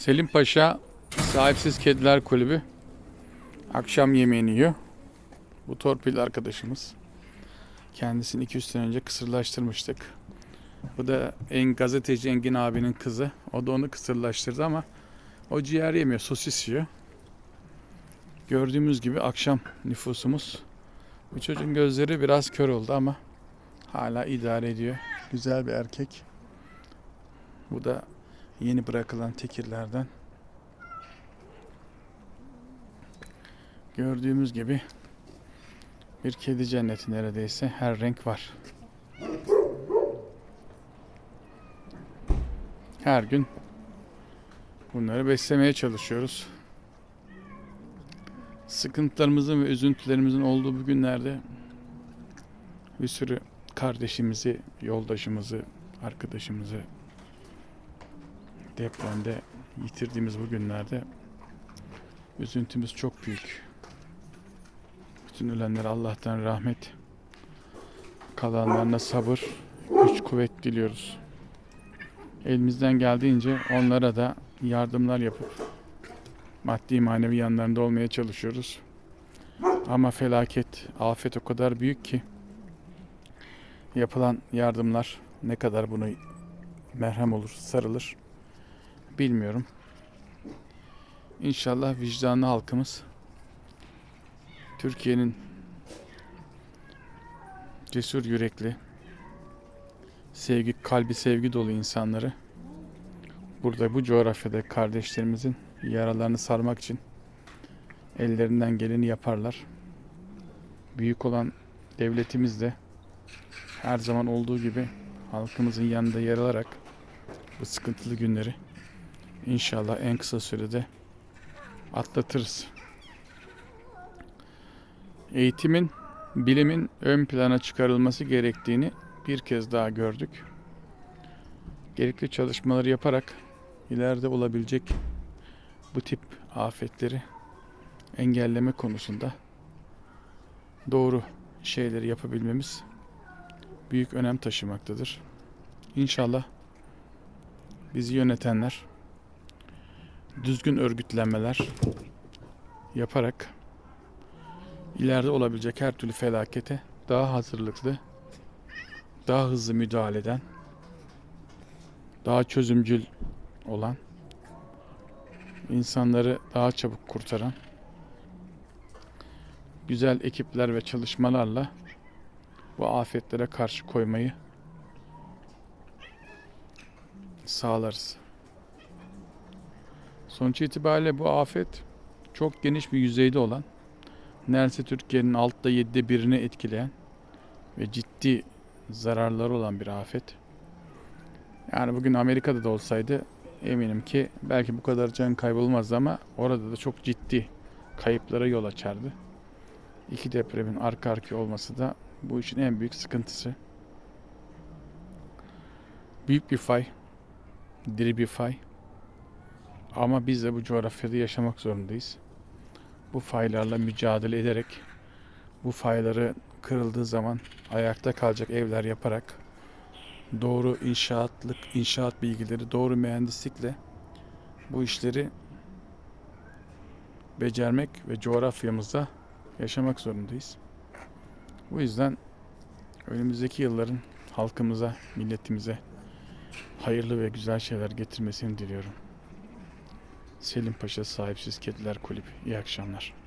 Selim Paşa Sahipsiz Kediler Kulübü akşam yemeğini yiyor. Bu torpil arkadaşımız. Kendisini 200 sene önce kısırlaştırmıştık. Bu da en gazeteci Engin abinin kızı. O da onu kısırlaştırdı ama o ciğer yemiyor, sosis yiyor. Gördüğümüz gibi akşam nüfusumuz. Bu çocuğun gözleri biraz kör oldu ama hala idare ediyor. Güzel bir erkek. Bu da yeni bırakılan tekirlerden. Gördüğümüz gibi bir kedi cenneti neredeyse her renk var. Her gün bunları beslemeye çalışıyoruz. Sıkıntılarımızın ve üzüntülerimizin olduğu bu günlerde bir sürü kardeşimizi, yoldaşımızı, arkadaşımızı depremde yitirdiğimiz bu günlerde üzüntümüz çok büyük. Bütün ölenlere Allah'tan rahmet, kalanlarına sabır, güç, kuvvet diliyoruz. Elimizden geldiğince onlara da yardımlar yapıp maddi manevi yanlarında olmaya çalışıyoruz. Ama felaket, afet o kadar büyük ki yapılan yardımlar ne kadar bunu merhem olur, sarılır bilmiyorum. İnşallah vicdanlı halkımız Türkiye'nin cesur yürekli, sevgi, kalbi sevgi dolu insanları burada bu coğrafyada kardeşlerimizin yaralarını sarmak için ellerinden geleni yaparlar. Büyük olan devletimiz de her zaman olduğu gibi halkımızın yanında yer alarak bu sıkıntılı günleri inşallah en kısa sürede atlatırız. Eğitimin, bilimin ön plana çıkarılması gerektiğini bir kez daha gördük. Gerekli çalışmaları yaparak ileride olabilecek bu tip afetleri engelleme konusunda doğru şeyleri yapabilmemiz büyük önem taşımaktadır. İnşallah bizi yönetenler düzgün örgütlenmeler yaparak ileride olabilecek her türlü felakete daha hazırlıklı, daha hızlı müdahale eden, daha çözümcül olan, insanları daha çabuk kurtaran güzel ekipler ve çalışmalarla bu afetlere karşı koymayı sağlarız. Sonuç itibariyle bu afet çok geniş bir yüzeyde olan, neredeyse Türkiye'nin altta yedide birini etkileyen ve ciddi zararları olan bir afet. Yani bugün Amerika'da da olsaydı eminim ki belki bu kadar can kaybolmazdı ama orada da çok ciddi kayıplara yol açardı. İki depremin arka arkaya olması da bu işin en büyük sıkıntısı. Büyük bir fay, diri bir fay. Ama biz de bu coğrafyada yaşamak zorundayız. Bu faylarla mücadele ederek bu fayları kırıldığı zaman ayakta kalacak evler yaparak doğru inşaatlık, inşaat bilgileri, doğru mühendislikle bu işleri becermek ve coğrafyamızda yaşamak zorundayız. Bu yüzden önümüzdeki yılların halkımıza, milletimize hayırlı ve güzel şeyler getirmesini diliyorum. Selim Paşa Sahipsiz Kediler Kulübü. İyi akşamlar.